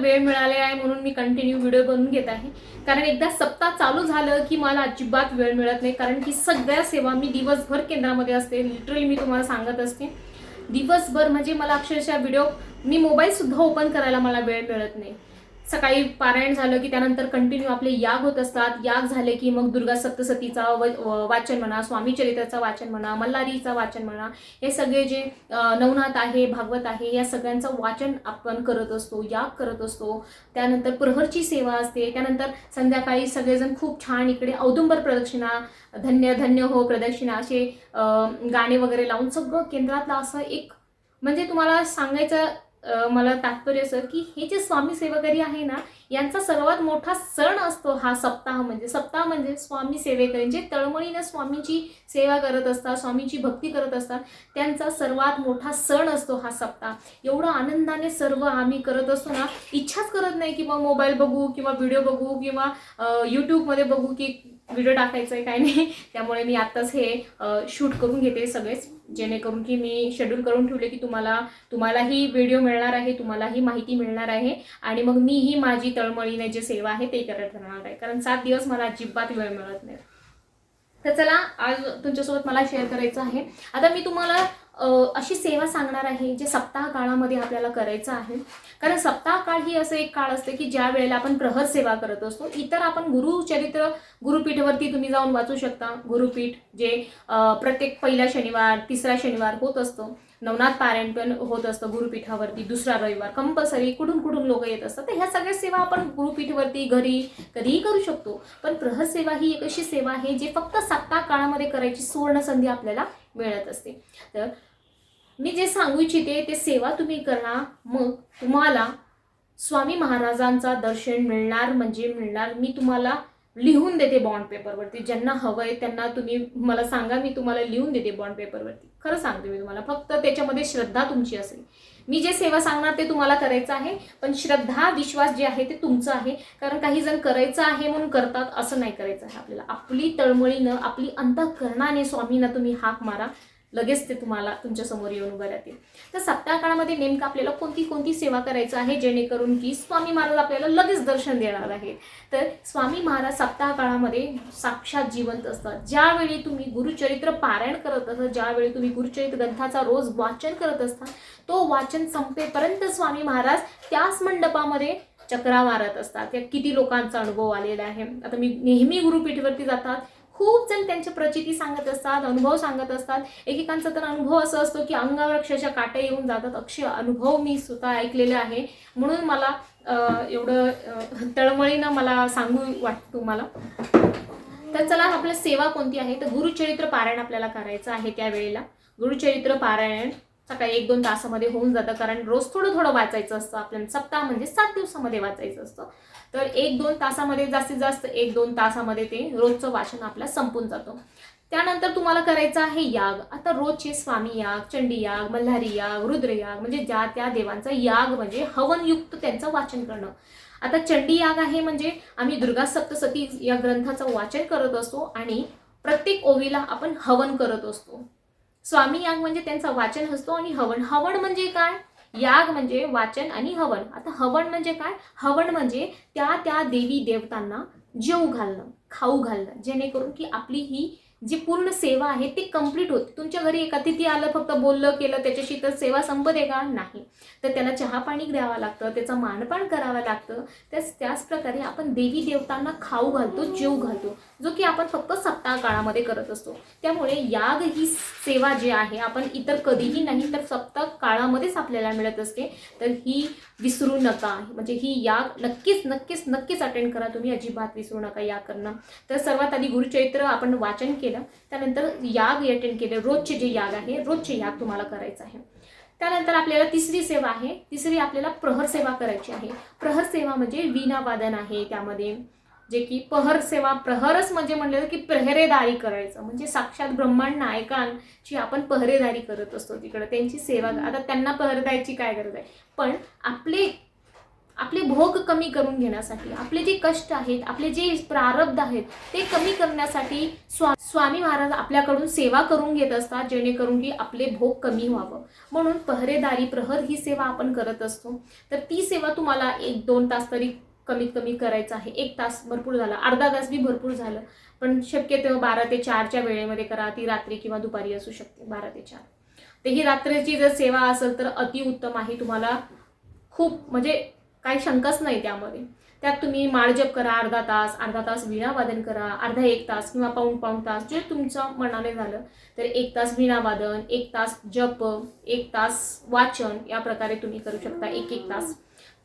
वेळ मिळाले आहे म्हणून मी कंटिन्यू व्हिडिओ बनवून घेत आहे. कारण एकदा सप्ताह चालू झालं की मला अजिबात वेळ मिळत नाही. कारण की सगळ्या सेवा मी दिवसभर केंद्रामध्ये असते. लिटरली मी तुम्हाला सांगत असते. दिवसभर म्हणजे मला अक्षरशः व्हिडिओ मी मोबाईलसुद्धा ओपन करायला मला वेळ मिळत नाही. सकाळी पारायण झालं की त्यानंतर कंटिन्यू आपले याग होत असतात. याग झाले की मग दुर्गा सप्तसतीचा व वाचन म्हणा स्वामी चरित्राचं वाचन म्हणा मल्हारीचा वाचन म्हणा हे सगळे जे नवनाथ आहे भागवत आहे या सगळ्यांचं वाचन आपण करत असतो याग करत असतो. त्यानंतर प्रहरची सेवा असते. त्यानंतर संध्याकाळी सगळेजण खूप छान इकडे औदुंबर प्रदक्षिणा धन्य धन्य हो प्रदक्षिणा असे गाणे वगैरे लावून सगळं केंद्रातलं असं एक म्हणजे तुम्हाला सांगायचं मला तात्पर्य असं की हे जे स्वामी सेवेकरी आहे ना यांचा सर्वात मोठा सण असतो हा सप्ताह म्हणजे. सप्ताह म्हणजे स्वामी सेवेकरी जे तळमळीनं स्वामीची सेवा करत असतात स्वामीची भक्ती करत असतात त्यांचा सर्वात मोठा सण असतो हा सप्ताह. एवढं आनंदाने सर्व आम्ही करत असतो ना इच्छाच करत नाही की मग मोबाईल बघू किंवा व्हिडिओ बघू किंवा यूट्यूबमध्ये बघू की व्हिडिओ टाकायचा आहे काय नाही. त्यामुळे मी आत्ताच हे शूट करून घेते सगळेच. जेणेकरून की मी शेड्यूल करून ठेवले की तुम्हाला तुम्हालाही व्हिडिओ मिळणार आहे तुम्हालाही माहिती मिळणार आहे. आणि मग मीही माझी तळमळीने जे सेवा आहे ते करत राहणार आहे. कारण सात दिवस मला अजिबात वेळ मिळत नाही. तर चला आज तुमच्यासोबत मला शेअर करायचं आहे. आता मी तुम्हाला अशी सेवा सांगणार आहे जे सप्ताह काळामध्ये आपल्याला करायचं आहे. कारण सप्ताह काळ ही असं एक काळ असते की ज्या वेळेला आपण प्रहर सेवा करत असतो इतर आपण गुरुचरित्र गुरुपीठवरती तुम्ही जाऊन वाचू शकता. गुरुपीठ जे प्रत्येक पहिला शनिवार तिसरा शनिवार होत असतो. नवनाथ पारायण पण होत असतं गुरुपीठावरती दुसरा रविवार कंपल्सरी कुठून कुठून लोक येत असतात. तर ह्या सगळ्या सेवा आपण गुरुपीठवरती घरी कधीही करू शकतो. पण प्रहर सेवा ही एक अशी सेवा आहे जी फक्त सप्ताह काळामध्ये करायची सुवर्ण संधी आपल्याला मिळत असते. तर मी जे सांगू इच्छिते ते सेवा तुम्ही करा. मग तुम्हाला स्वामी महाराजांचा दर्शन मिळणार म्हणजे मिळणार. मी तुम्हाला लिहून देते बॉन्ड पेपरवरती ज्यांना हवं आहे त्यांना तुम्ही मला सांगा मी तुम्हाला लिहून देते बॉन्ड पेपरवरती खरं सांगते मी तुम्हाला. फक्त त्याच्यामध्ये श्रद्धा तुमची असेल. मी जे सेवा सांगणार ते तुम्हाला करायचं आहे पण श्रद्धा विश्वास जे आहे ते तुमचं आहे. कारण काही जण करायचं आहे म्हणून करतात असं नाही करायचं आहे आपल्याला. आपली तळमळीनं आपली अंतःकरणाने स्वामींना तुम्ही हाक मारा. लगेच ते तुम्हाला तुमच्यासमोर येऊन उभं राहतील. तर सप्ताह काळामध्ये नेमकं आपल्याला कोणती कोणती सेवा करायचं आहे जेणेकरून की स्वामी महाराज आपल्याला लगेच दर्शन देणार आहेत? तर स्वामी महाराज सप्ताह काळामध्ये साक्षात जिवंत असतात. ज्यावेळी तुम्ही गुरुचरित्र पारायण करत असता ज्यावेळी तुम्ही गुरुचरित्र ग्रंथाचा रोज वाचन करत असता तो वाचन संपेपर्यंत स्वामी महाराज त्याच मंडपामध्ये चक्रा मारत असतात. किती लोकांचा अनुभव आलेला आहे. आता मी नेहमी गुरुपीठवरती जातात. खूप जण त्यांच्या प्रचिती सांगत असतात अनुभव सांगत असतात. एकेकांचा तर अनुभव असं असतो की अंगावर अक्षरशः काटे येऊन जातात. अक्षय अनुभव मी स्वतः ऐकलेले आहे. म्हणून मला एवढं तळमळीनं मला सांगू वाटतं मला तर चला आपल्या सेवा कोणती आहे? तर गुरुचरित्र पारायण आपल्याला करायचं आहे त्यावेळेला. गुरुचरित्र पारायण. सकाळी एक दोन तासामध्ये होऊन जातं. कारण रोज थोडं थोडं वाचायचं असतं. आपल्याला सप्ताह म्हणजे सात दिवसामध्ये वाचायचं असतं. तर एक दोन तासामध्ये जास्तीत जास्त एक दोन तासामध्ये ते रोजचं वाचन आपलं संपून जातं. त्यानंतर तुम्हाला करायचं आहे याग. आता रोजचे स्वामी याग चंडी याग मल्हारी याग रुद्रयाग म्हणजे ज्या त्या देवांचा याग म्हणजे हवनयुक्त त्यांचं वाचन करणं. आता चंडी याग आहे म्हणजे आम्ही दुर्गा सप्तसती या ग्रंथाचं वाचन करत असतो आणि प्रत्येक ओवीला आपण हवन करत असतो. स्वामी याग म्हणजे त्यांचा वाचन असतो आणि हवन. हवन म्हणजे काय? याग म्हणजे वाचन आणि हवन. आता हवन म्हणजे काय? हवन म्हणजे त्या त्या देवी देवतांना जेव घालणं खाऊ घालणं जेणेकरून की आपली ही जी पूर्ण सेवा आहे ती कंप्लीट होते. तुमच्या घरी एक अतिथी आलं फक्त बोललं केलं त्याच्याशी तर सेवा संपते का? नाही. तर त्याला चहा पाणी द्यावं लागतं त्याचं मानपान करावं लागतं. त्याच त्याच प्रकारे आपण देवी देवतांना खाऊ घालतो जेव घालतो जो की आपण फक्त सप्ताह काळामध्ये करत असतो. त्यामुळे याग ही सेवा जी आहे आपण इतर कधीही नाही तर सप्ताह काळामध्येच आपल्याला मिळत असते. तर ही विसरू नका. म्हणजे ही याग नक्कीच नक्कीच नक्कीच अटेंड करा. तुम्ही अजिबात विसरू नका याग करणं. तर सर्वात आधी गुरुचरित्र आपण वाचन केलं. त्यानंतर याग अटेंड केले. रोजचे जे याग आहे रोजचे याग तुम्हाला करायचं आहे. त्यानंतर आपल्याला तिसरी सेवा आहे. तिसरी आपल्याला प्रहर सेवा करायची आहे. प्रहर सेवा म्हणजे वीणावादन आहे त्यामध्ये. जे की प्रहर सेवा प्रहरच म्हणजे म्हणलं की प्रहरेदारी करायचं. म्हणजे साक्षात ब्रह्मांड नायकांची आपण पहरेदारी करत असतो तिकडं. त्यांची सेवा आता त्यांना पहर द्यायची काय गरज आहे? पण आपले आपले भोग कमी करून घेण्यासाठी आपले जे कष्ट आहेत आपले जे प्रारब्ध आहेत ते कमी करण्यासाठी स्वा स्वामी महाराज आपल्याकडून सेवा करून घेत असतात जेणेकरून की आपले भोग कमी व्हावं. म्हणून पहरेदारी प्रहर ही सेवा आपण करत असतो. तर ती सेवा तुम्हाला एक दोन तास तरी कमीत कमी करायचं आहे. एक तास भरपूर झाला. अर्धा तास बी भरपूर झालं. पण शक्यतो बारा ते चारच्या वेळेमध्ये करा. ती रात्री किंवा दुपारी असू शकते. बारा ते चार. तर ही रात्रीची जर सेवा असेल तर अतिउत्तम आहे. तुम्हाला खूप म्हणजे काही शंकाच नाही त्यामध्ये. त्यात तुम्ही माळजप करा अर्धा तास अर्धा तास वीणावादन करा अर्धा एक तास किंवा पाऊण पाऊण तास जे तुमच्या मनाने झालं तर एक तास वीणावादन एक तास जप एक तास वाचन या प्रकारे तुम्ही करू शकता एक एक तास.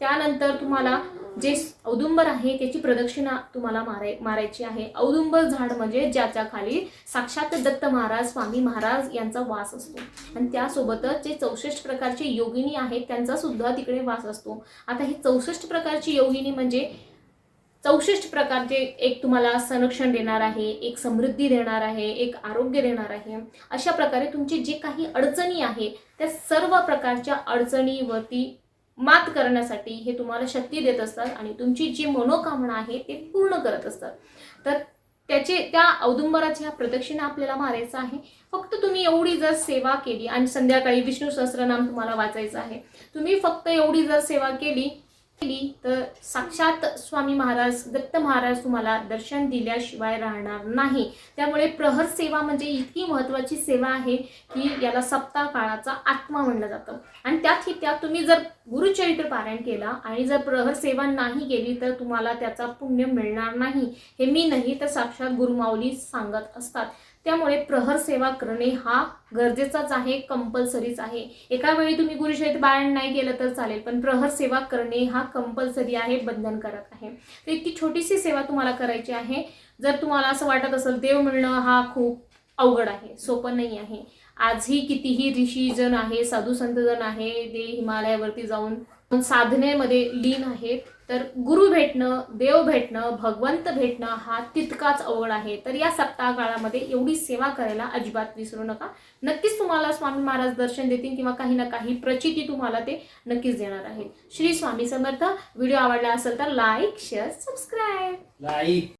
त्यानंतर तुम्हाला जे औदुंबर आहे त्याची प्रदक्षिणा तुम्हाला माराय मारायची आहे. औदुंबर झाड म्हणजे ज्याच्या खाली साक्षात दत्त महाराज स्वामी महाराज यांचा वास असतो. आणि त्यासोबतच जे चौसष्ट प्रकारचे योगिनी आहेत त्यांचा सुद्धा तिकडे वास असतो. आता ही चौसष्ट प्रकारची योगिनी म्हणजे चौसष्ट प्रकारचे एक तुम्हाला संरक्षण देणार आहे एक समृद्धी देणार आहे एक आरोग्य देणार आहे. अशा प्रकारे तुमचे जे काही अडचणी आहे त्या सर्व प्रकारच्या अडचणीवरती मात करण्यासाठी हे तुम्हाला शक्ती देत असतात आणि तुमची जी मनोकामना आहे ते पूर्ण करत असतात. तर त्याचे त्या औदुंबराची ह्या प्रदक्षिणा आपल्याला मारायचं आहे. फक्त तुम्ही एवढी जर सेवा केली आणि संध्याकाळी विष्णू सहस्रनाम तुम्हाला वाचायचं आहे. तुम्ही फक्त एवढी जर सेवा केली केली तर साक्षात स्वामी महाराज दत्त महाराज तुम्हाला दर्शन दिल्याशिवाय राहणार नाही. त्यामुळे प्रहर सेवा म्हणजे इतकी महत्त्वाची सेवा आहे की याला सप्ताह काळाचा आत्मा म्हणलं जातं. आणि त्यातही त्यात तुम्ही जर गुरुचरित्र पारायण केला आणि जर प्रहर सेवा नाही केली तर तुम्हाला त्याचा पुण्य मिळणार नाही. हे मी नाही तर साक्षात गुरुमाऊली सांगत असतात. त्यामुळे प्रहर सेवा करणे हा गरजेचाच आहे कंपल्सरीच आहे. एका वेळी तुम्ही गुरुशाहीत बाळण नाही केलं तर चालेल पण प्रहर सेवा करणे हा कंपल्सरी आहे बंधनकारक आहे. तर इतकी छोटीशी सेवा तुम्हाला करायची आहे. जर तुम्हाला असं वाटत असेल देव मिळणं हा खूप अवघड आहे सोपं नाही आहे. आजही कितीही ऋषीजन आहे साधू संतजन आहे ते हिमालयावरती जाऊन साधनेमध्ये लीन आहेत. तर गुरु भेटणं देव भेटणं भगवंत भेटणं हा तितकाच अवघड आहे. तर या सप्ताह काळामध्ये एवढी सेवा करायला अजिबात विसरू नका. नक्कीच तुम्हाला स्वामी महाराज दर्शन देतील किंवा काही ना काही प्रचिती तुम्हाला ते नक्कीच देणार आहे श्री स्वामी समर्थ. व्हिडिओ आवडला असेल तर लाईक शेअर सबस्क्राईब. लाईक.